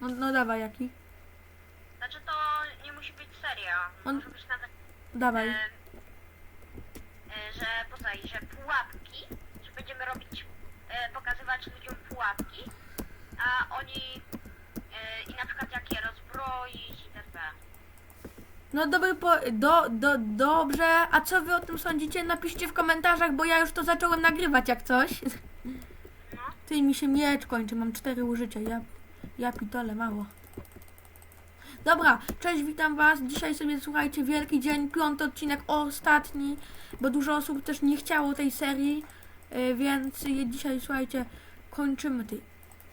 No, no dawaj, jaki? Znaczy to nie musi być seria. On- Może być nawet, Dawaj. e, e, że poznaj, że pułapki, że będziemy robić, e, pokazywać ludziom pułapki, a oni e, i na przykład jak je rozbroić itd. No dobry po... Do, do, dobrze. A co wy o tym sądzicie? Napiszcie w komentarzach, bo ja już to zacząłem nagrywać jak coś. No. Ty mi się miecz kończy, mam cztery użycia. Ja, ja pitole, mało. Dobra, cześć, witam was. Dzisiaj sobie słuchajcie, wielki dzień, piąty odcinek, ostatni, bo dużo osób też nie chciało tej serii, y, więc je dzisiaj słuchajcie, kończymy.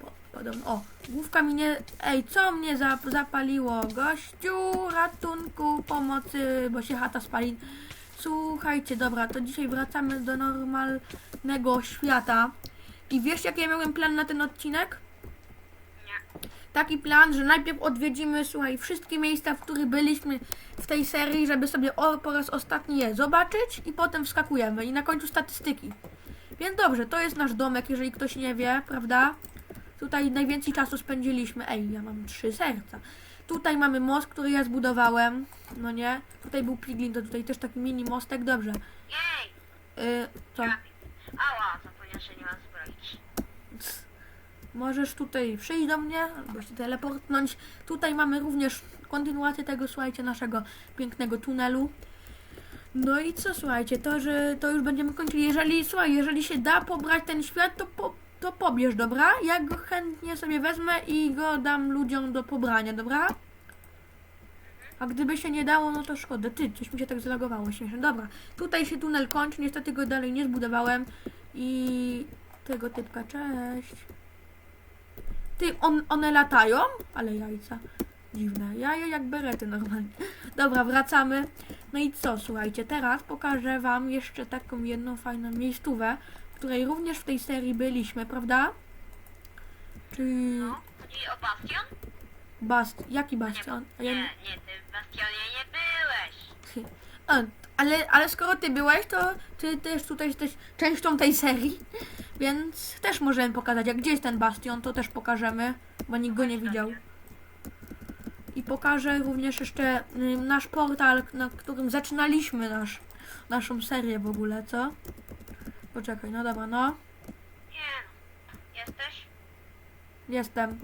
Po, podobno, o, główka mi nie. Ej, co mnie za, zapaliło? Gościu, ratunku, pomocy, bo się chata spali. Słuchajcie, dobra, to dzisiaj wracamy do normalnego świata. I wiesz, jaki ja miałem plan na ten odcinek? Taki plan, że najpierw odwiedzimy, słuchaj, wszystkie miejsca, w których byliśmy w tej serii, żeby sobie o, po raz ostatni je zobaczyć i potem wskakujemy. I na końcu statystyki. Więc dobrze, to jest nasz domek, jeżeli ktoś nie wie, prawda? Tutaj najwięcej czasu spędziliśmy. Ej, ja mam trzy serca. Tutaj mamy most, który ja zbudowałem. No nie? Tutaj był piglin, to tutaj też taki mini mostek. Dobrze. Jej! Yy, co? Ała, zapomniałem, że nie zbroić. Możesz tutaj przyjść do mnie, albo się teleportnąć. Tutaj mamy również kontynuację tego, słuchajcie, naszego pięknego tunelu. No i co, słuchajcie, to, że to już będziemy kończyli. Jeżeli, słuchaj, jeżeli się da pobrać ten świat, to, po, to pobierz, dobra? Ja go chętnie sobie wezmę i go dam ludziom do pobrania, dobra? A gdyby się nie dało, no to szkoda. Ty, coś mi się tak zalogowało śmiesznie. Dobra, tutaj się tunel kończy, niestety go dalej nie zbudowałem. I tego typka, cześć. Ty, on, one latają? Ale jajca. Dziwne. Jaja jak berety normalnie. Dobra, wracamy. No i co, słuchajcie, teraz pokażę wam jeszcze taką jedną fajną miejscówę, w której również w tej serii byliśmy, prawda? Czyli No. Chodzi o bastion? bast... Jaki bastion? Nie, ja nie, ty w bastionie nie byłeś. A, ale, ale skoro ty byłeś, to ty też tutaj jesteś częścią tej serii, więc też możemy pokazać. Jak gdzie jest ten bastion, to też pokażemy, bo nikt go nie widział. I pokażę również jeszcze y, nasz portal, na którym zaczynaliśmy nasz, naszą serię w ogóle, co? Poczekaj, no dobra, no. Nie no. Jesteś? Jestem.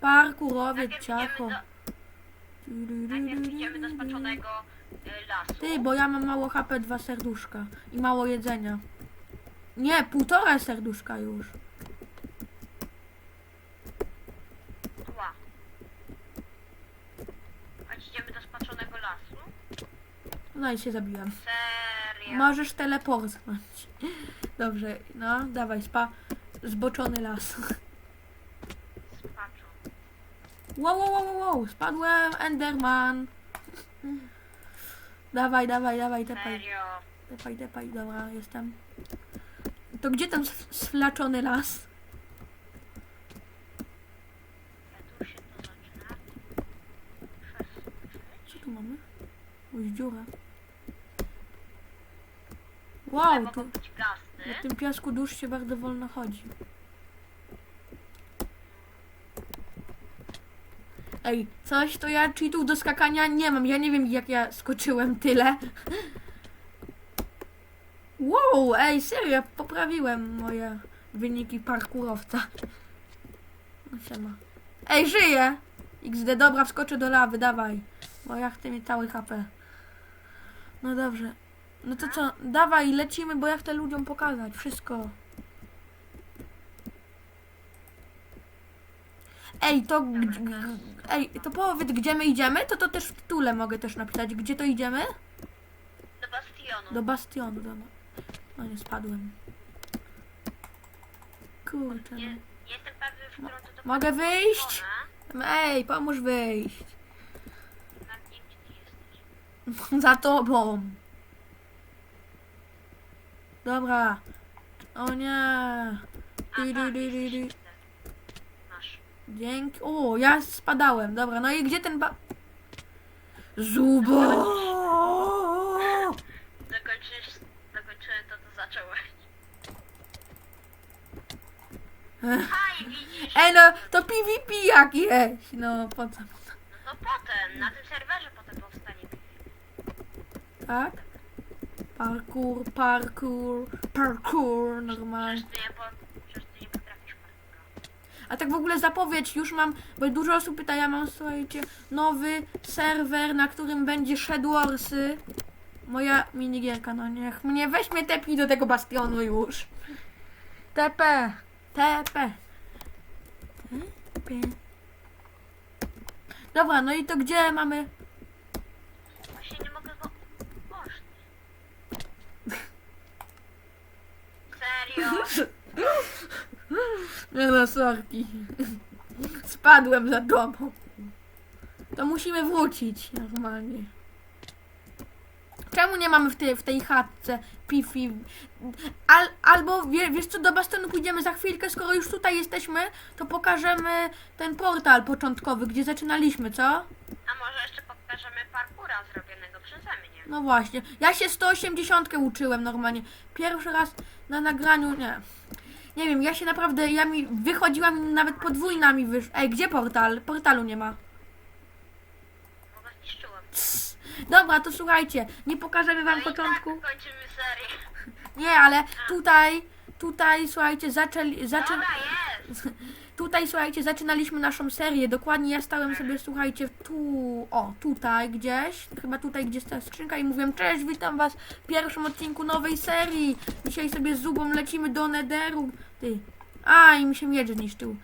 Parkurowiec, ciacho. do, najpierw idziemy do spaczonego y, lasu. Ty, bo ja mam mało HP, dwa serduszka i mało jedzenia. Nie, półtora serduszka już. Ła. Idziemy do spaczonego lasu. No i się zabiłem. Serio. Możesz teleportnąć. Dobrze, no, dawaj, spa. Zboczony las. Wow, wow, wow, wow, spadłem, Enderman. Dawaj, dawaj, dawaj, tepaj, Serio. tepaj, tepaj, dobra, jestem. To gdzie ten sflaczony las? Co tu mamy? Jakąś dziurę. Wow, tu, na tym piasku dusz się bardzo wolno chodzi. Ej, coś to ja cheatów do skakania nie mam. Ja nie wiem jak ja skoczyłem tyle. Wow, ej, serio, poprawiłem moje wyniki parkurowca. No siema. Ej, żyję! XD, dobra, wskoczę do lawy, dawaj. Bo ja chcę mieć cały HP. No dobrze. No to co, dawaj, lecimy, bo ja chcę ludziom pokazać wszystko. Ej, to... Ej, to powiedz, gdzie my idziemy? To to też w tytule mogę też napisać. Gdzie to idziemy? Do bastionu. Do bastionu, dobra. No nie spadłem. Kurczę. Nie, no. nie jestem pewny, w którą to to Mogę wyjść? Ej, pomóż wyjść. Gdzie ty jesteś. Za tobą. Dobra. O nie. A, Di, di, tak, di, di, jesteś di. tutaj. Masz. Dzięki. O, ja spadałem. Dobra, no i gdzie ten ba... Zubo! Zakończysz, zakończyłem to, co zacząłeś. Aj, widzisz? Ej, no to PvP jakieś. No, po co? No to potem, na tym serwerze potem powstanie. Tak? Parkour, parkour, parkour, normalnie. Przecież ty nie, po, przecież ty nie potrafisz parkoura. A tak w ogóle zapowiedź, już mam, bo dużo osób pyta, ja mam, słuchajcie, nowy serwer, na którym będzie Shadwarsy. Moja minigierka, no niech mnie weźmie tepnij do tego bastionu już. TP, TP. TP. Dobra, no i to gdzie mamy? Właśnie nie mogę go... Boże. Serio? Nie no, sorki. Spadłem za tobą. To musimy wrócić normalnie. Czemu nie mamy w tej, w tej chatce pifi? Al, albo wie, wiesz co, do bastonu pójdziemy za chwilkę, skoro już tutaj jesteśmy, to pokażemy ten portal początkowy, gdzie zaczynaliśmy, co? A może jeszcze pokażemy parkura zrobionego przeze mnie? No właśnie. Ja się 180 uczyłem normalnie. Pierwszy raz na nagraniu, nie. Nie wiem, ja się naprawdę, ja mi wychodziłam i nawet podwójna mi wyszła. Ej, gdzie portal? Portalu nie ma. Bo go zniszczyłem. Dobra, to słuchajcie, nie pokażemy wam No i początku. tak kończymy serię. Nie, ale tutaj, tutaj, słuchajcie, zaczęli, zaczę... Dobra, jest! tutaj, słuchajcie, zaczynaliśmy naszą serię. Dokładnie ja stałem sobie, słuchajcie, tu, o, tutaj gdzieś, chyba tutaj, gdzie jest ta skrzynka i mówiłem, cześć, witam was w pierwszym odcinku nowej serii. Dzisiaj sobie z Zubą lecimy do Netheru. Ty. A, i mi się miecz zniszczył.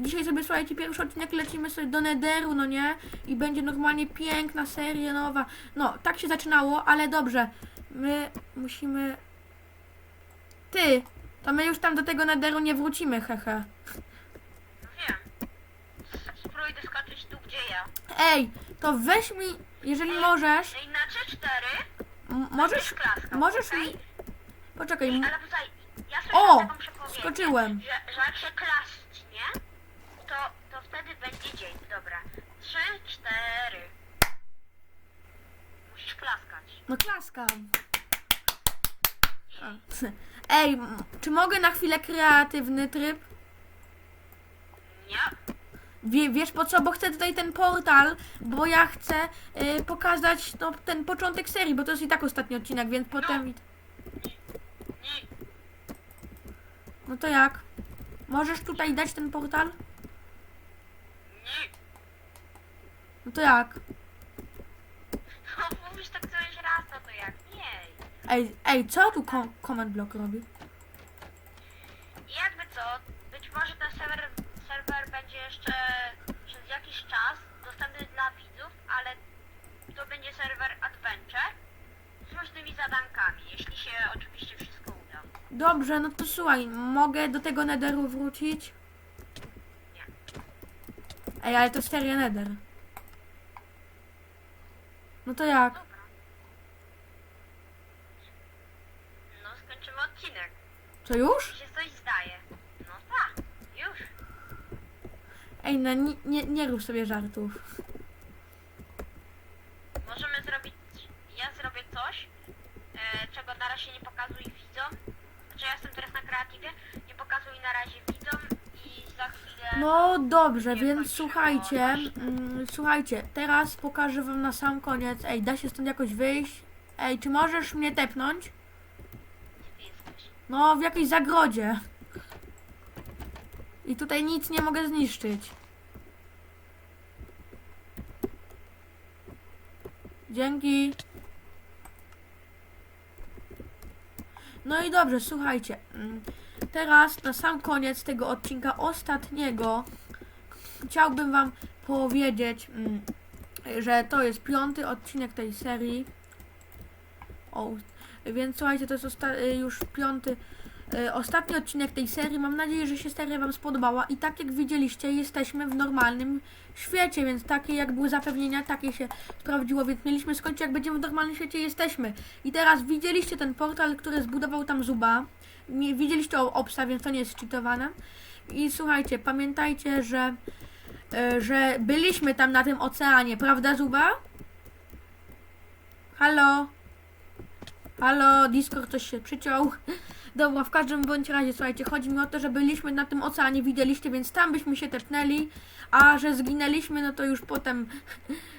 Dzisiaj sobie, słuchajcie, pierwszy odcinek lecimy sobie do Netheru, no nie? I będzie normalnie piękna seria nowa. No, tak się zaczynało, ale dobrze. My musimy... Ty, to my już tam do tego Netheru nie wrócimy, hehe. No wiem. Spróbuj ja. Ej, to weź mi, jeżeli możesz, i na 3-4 m- możesz, możesz mi, poczekaj, m- Ale tutaj, ja sobie O, mam taką przepowiednię, skoczyłem. Że, że jak się klaśnie, to, to wtedy będzie dzień. Dobra. 3, 4. Musisz klaskać. no klaskam. A. Ej, m- czy mogę na chwilę kreatywny tryb? Nie. Wie, wiesz po co? Bo chcę tutaj ten portal, bo ja chcę y, pokazać no, ten początek serii, bo to jest i tak ostatni odcinek, więc potem... No to jak? Możesz tutaj dać ten portal? Nie. No to jak? No mówisz tak któryś raz, no to jak? Nie. Ej, ej, co tu comment block robi? Jakby co, być może ten serwer, serwer jeszcze przez jakiś czas dostępny dla widzów, ale to będzie serwer Adventure z różnymi zadankami, jeśli się oczywiście wszystko uda. Dobrze, no to słuchaj, mogę do tego Netheru wrócić? Nie. Ej, ale to seria Nether. No to jak? Dobra. No skończymy odcinek. Co już? Mi się coś zdaje. No tak, już. Ej, no nie, nie, nie rób sobie żartów. Możemy zrobić, ja zrobię coś, e, czego na razie nie pokazuj widzom. Znaczy ja jestem teraz na kreatywie, nie pokazuj na razie widzom i za chwilę... No dobrze, Nie więc kończyło słuchajcie, mm, słuchajcie, teraz pokażę wam na sam koniec. Ej, da się stąd jakoś wyjść? Ej, czy możesz mnie tepnąć? Gdzie ty jesteś? No, w jakiejś zagrodzie. I tutaj nic nie mogę zniszczyć. Dzięki. No i dobrze, słuchajcie. mm, Teraz na sam koniec tego odcinka ostatniego chciałbym wam powiedzieć, mm, że to jest piąty odcinek tej serii. O, więc słuchajcie, to jest y, już piąty, ostatni odcinek tej serii. Mam nadzieję, że się seria Wam spodobała. I tak jak widzieliście, jesteśmy w normalnym świecie, więc takie jak były zapewnienia, takie się sprawdziło. Więc mieliśmy skończyć, jak będziemy w normalnym świecie, jesteśmy. I teraz widzieliście ten portal, który zbudował tam Zuba. Nie, widzieliście obsa, więc to nie jest cheatowane. I słuchajcie, pamiętajcie, że, y, że byliśmy tam na tym oceanie, prawda Zuba? Halo? Halo, Discord coś się przyciął. Dobra, w każdym bądź razie, słuchajcie, chodzi mi o to, że byliśmy na tym oceanie, widzieliście, więc tam byśmy się tepnęli, a że zginęliśmy, no to już potem,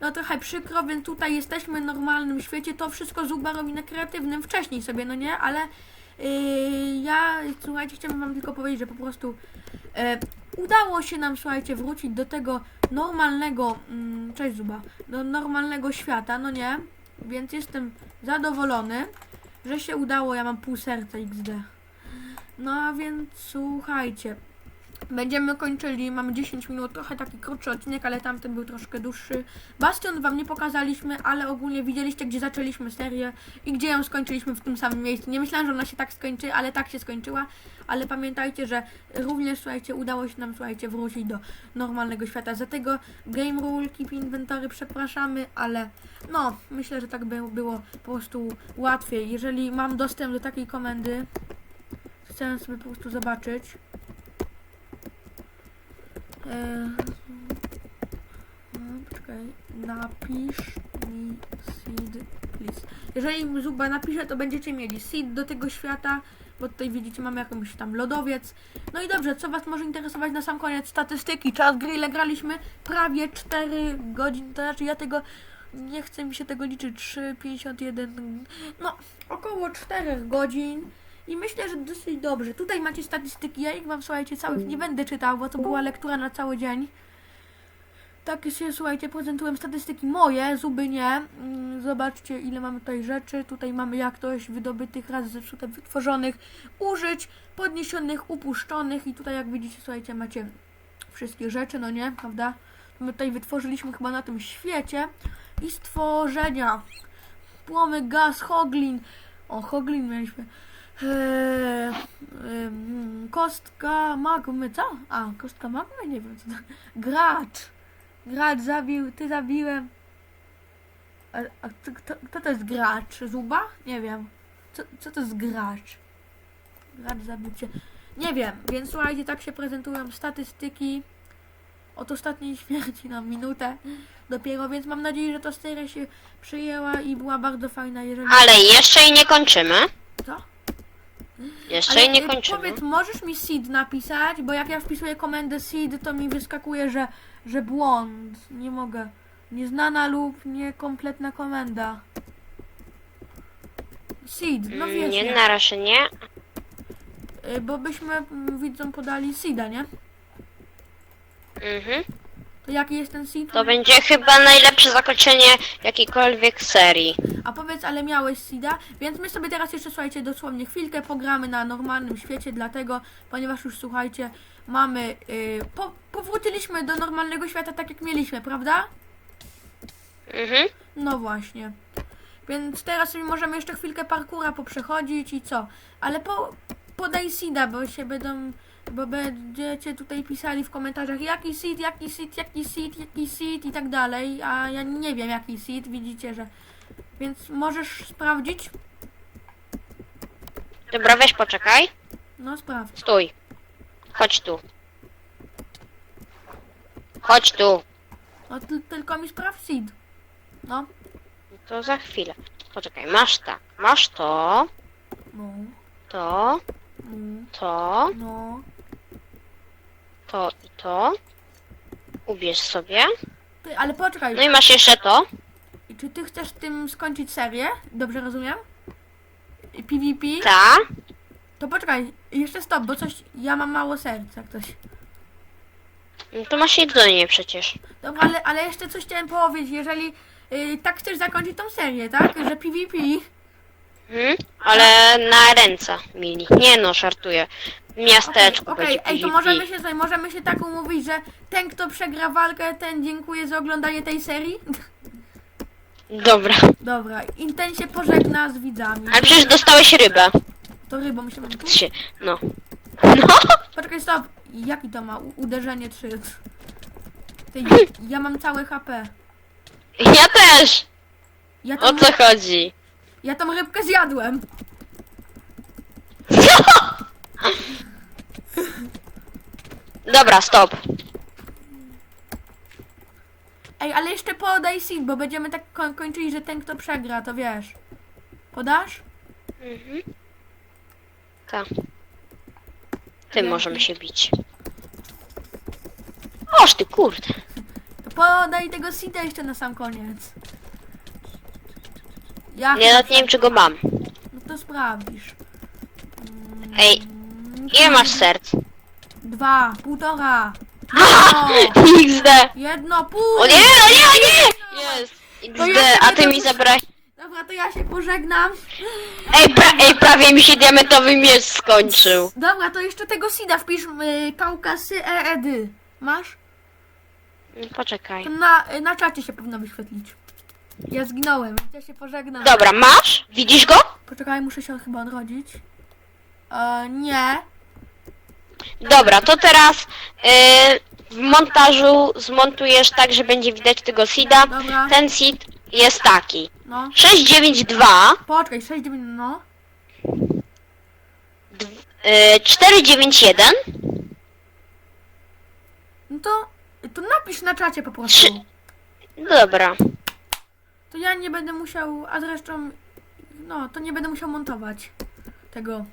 no trochę przykro, więc tutaj jesteśmy w normalnym świecie, to wszystko Zuba robi na kreatywnym wcześniej sobie, no nie, ale yy, ja, słuchajcie, chciałbym wam tylko powiedzieć, że po prostu e, udało się nam, słuchajcie, wrócić do tego normalnego, mm, cześć Zuba, do normalnego świata, no nie, więc jestem zadowolony, że się udało, ja mam pół serca XD. No a więc słuchajcie, będziemy kończyli, mamy 10 minut, trochę taki krótszy odcinek, ale tamten był troszkę dłuższy. Bastion wam nie pokazaliśmy, ale ogólnie widzieliście, gdzie zaczęliśmy serię i gdzie ją skończyliśmy w tym samym miejscu. Nie myślałam, że ona się tak skończy, ale tak się skończyła. Ale pamiętajcie, że również, słuchajcie, udało się nam, słuchajcie, wrócić do normalnego świata. Za tego Game Rule, Keep Inventory przepraszamy, ale no, myślę, że tak by było po prostu łatwiej. Jeżeli mam dostęp do takiej komendy, chcę sobie po prostu zobaczyć. Eee, no, Poczekaj, napisz mi seed, please. Jeżeli Zuba napisze, to będziecie mieli seed do tego świata, bo tutaj widzicie, mamy jakąś tam lodowiec. No i dobrze, co Was może interesować na sam koniec? Statystyki. Czas gry, ile graliśmy? Prawie 4 godziny, to znaczy ja tego, nie chcę mi się tego liczyć, 3, 51, no około 4 godzin. I myślę, że dosyć dobrze. Tutaj macie statystyki, ja ich wam, słuchajcie, całych nie będę czytał, bo to była lektura na cały dzień. Tak się, słuchajcie, prezentułem statystyki moje, zuby nie. Mm, Zobaczcie, ile mamy tutaj rzeczy. Tutaj mamy jak ktoś wydobytych, raz zepsute, wytworzonych, użyć, podniesionych, upuszczonych. I tutaj, jak widzicie, słuchajcie, macie wszystkie rzeczy, no nie, prawda? My tutaj wytworzyliśmy chyba na tym świecie. I stworzenia. Płomyk, gaz, hoglin. O, hoglin mieliśmy. Eee, kostka magmy, co? A, kostka magmy? Nie wiem co to. Gracz. Gracz zabił, ty zabiłem. A, a kto, kto, to jest gracz? Zuba? Nie wiem. Co, co to jest gracz? Gracz zabił cię. Nie wiem, więc słuchajcie, tak się prezentują statystyki od ostatniej śmierci na minutę dopiero, więc mam nadzieję, że ta seria się przyjęła i była bardzo fajna, jeżeli... Ale jeszcze jej nie kończymy. Jeszcze jej nie y, kończymy. Powiedz, możesz mi seed napisać, bo jak ja wpisuję komendę seed, to mi wyskakuje, że, że błąd. Nie mogę. Nieznana lub niekompletna komenda. Seed, no Mm, wiesz, Nie, nie, na razie nie. Y, bo byśmy mm, widzom podali seeda, nie? Mhm. To jaki jest ten seed? To będzie chyba najlepsze zakończenie jakiejkolwiek serii. A powiedz, ale miałeś seeda, więc my sobie teraz jeszcze, słuchajcie, dosłownie chwilkę pogramy na normalnym świecie, dlatego, ponieważ już, słuchajcie, mamy, y, po, powróciliśmy do normalnego świata tak jak mieliśmy, prawda? Mhm. No właśnie. Więc teraz sobie możemy jeszcze chwilkę parkura poprzechodzić i co? Ale po, podaj seeda, bo się będą, bo będziecie tutaj pisali w komentarzach jaki seed, jaki seed, jaki seed, jaki seed i tak dalej, a ja nie wiem jaki seed, widzicie, że... Więc możesz sprawdzić? Dobra, weź poczekaj. No sprawdź. Stój. Chodź tu. Chodź tu. No ty, tylko mi sprawdź seed. No, To za chwilę. Poczekaj, masz tak. Masz to, no, to, no, to, no. To i to. Ubierz sobie. Ty, ale poczekaj, No i masz jeszcze to. I czy ty chcesz tym skończyć serię? Dobrze rozumiem? I PvP? Ta. To poczekaj, jeszcze stop, bo coś. Ja mam mało serca, ktoś. No to masz jedzenie przecież. Dobra, ale, ale jeszcze coś chciałem powiedzieć. Jeżeli y, tak chcesz zakończyć tą serię, tak? Że PvP. Mhm. Ale na ręce mili. Nie no, żartuję. W Okej, miasteczku okej, będzie ej, to PvP. możemy się możemy się tak umówić, że ten, kto przegra walkę, ten dziękuję za oglądanie tej serii. Dobra. Dobra, i ten się pożegna z widzami. Ale przecież dostałeś rybę. To rybą mam tu. Się, no. No. Poczekaj, stop. Jaki to ma? U- uderzenie 3. Ty, ja mam całe HP. Ja też. Ja O co chodzi? Ja tą rybkę zjadłem. Dobra, stop. Ej, ale jeszcze podaj seed, bo będziemy tak ko- kończyli, że ten kto przegra, to wiesz. Podasz? Mhm. Taka. Tym możemy się bić. Oż ty kurde. To podaj tego seeda jeszcze na sam koniec. Ja Nie, nawet nie wiem czy go mam. No to sprawdzisz. Mm, Ej, ile masz serc? Dwa, półtora. XD. Jedno, pół. O nie, o nie, o nie! Jest. To XD, ja a ty mi zabrałeś... Dobra, to ja się pożegnam. Ej, pra, ej, prawie mi się diamentowy miecz skończył. Dobra, to jeszcze tego seeda wpisz y, Kaukasy EED. Masz? Poczekaj. To na, y, na czacie się powinno wyświetlić. Ja zginąłem, ja się pożegnam. Dobra, masz? Widzisz go? Poczekaj, muszę się chyba odrodzić. E, nie. Dobra, to teraz yy, w montażu zmontujesz tak, że będzie widać tego seeda. Dobra. Ten seed jest taki. No. 692 Poczekaj, 6, 9, no. yy, 491 No to, to napisz na czacie po prostu. Trzy. Dobra. To ja nie będę musiał, a zresztą, no, to nie będę musiał montować tego.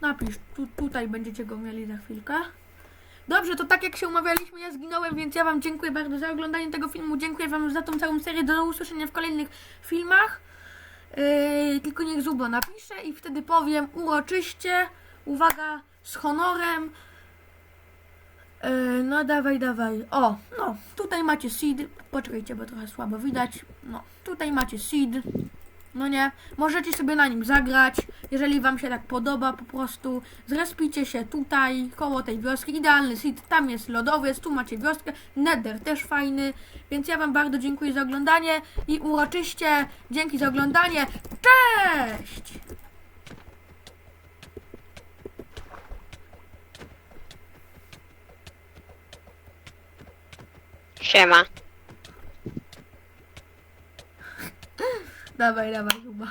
Napisz, tu, tutaj będziecie go mieli za chwilkę. Dobrze, to tak jak się umawialiśmy, ja zginąłem, więc ja Wam dziękuję bardzo za oglądanie tego filmu. Dziękuję Wam za tą całą serię. Do usłyszenia w kolejnych filmach. Yy, tylko niech Zubo napisze i wtedy powiem uroczyście, uwaga, z honorem. Yy, no dawaj, dawaj. O, no, tutaj macie seed. Poczekajcie, bo trochę słabo widać. No, tutaj macie seed. No nie, możecie sobie na nim zagrać, jeżeli wam się tak podoba po prostu. Zrespicie się tutaj, koło tej wioski. Idealny seed, tam jest lodowiec, tu macie wioskę. Nether też fajny, więc ja wam bardzo dziękuję za oglądanie i uroczyście dzięki za oglądanie. Cześć! Siema. Dawaj, dawaj, chyba.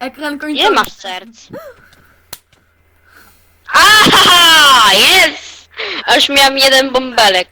Ekran końcowy. Ile masz serc? Aha! Jest! Aż miałem jeden bąbelek.